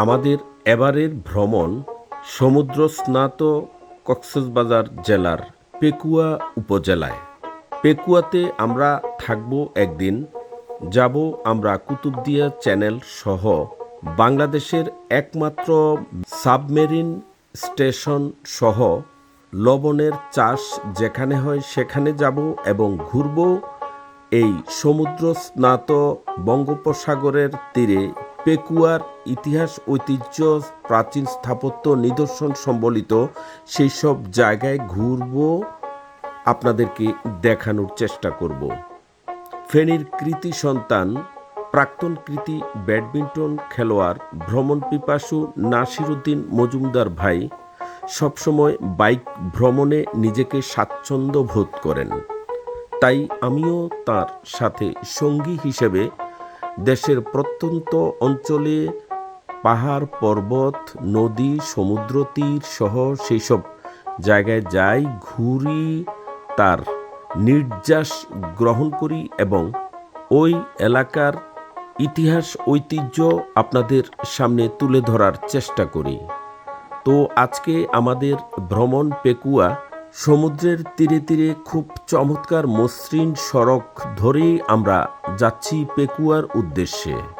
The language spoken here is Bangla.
আমাদের এবারের ভ্রমণ সমুদ্র স্নাত কক্সবাজার জেলার পেকুয়া উপজেলায়। পেকুয়াতে আমরা থাকব একদিন, যাব আমরা কুতুবদিয়া চ্যানেল সহ বাংলাদেশের একমাত্র সাবমেরিন স্টেশন সহ লবণের চাষ যেখানে হয় সেখানে যাব এবং ঘুরব এই সমুদ্র স্নাত বঙ্গোপসাগরের তীরে পেকুয়ার ইতিহাস, ঐতিহ্য, প্রাচীন স্থাপত্য, নিদর্শন সম্বলিত সেই সব জায়গায় ঘুরব, আপনাদেরকে দেখানোর চেষ্টা করব। ফেনীর কৃতি সন্তান, প্রাক্তন কৃতি ব্যাডমিন্টন খেলোয়াড়, ভ্রমণ পিপাসু নাসিরুদ্দিন মজুমদার ভাই সবসময় বাইক ভ্রমণে নিজেকে স্বাচ্ছন্দ্য বোধ করেন। তাই আমিও তার সাথে সঙ্গী হিসেবে দেশের প্রত্যন্ত অঞ্চলে পাহাড়, পর্বত, নদী, সমুদ্র, তীর সহ সেই সব জায়গায় যাই, ঘুরি, তার নির্যাস গ্রহণ করি এবং ওই এলাকার ইতিহাস, ঐতিহ্য আপনাদের সামনে তুলে ধরার চেষ্টা করি। তো আজকে আমাদের ভ্রমণ পেকুয়া সমুদ্রের তীরে তীরে খুব চমৎকার মসৃণ সড়ক ধরেই আমরা যাচ্ছি পেকুয়ার উদ্দেশ্যে।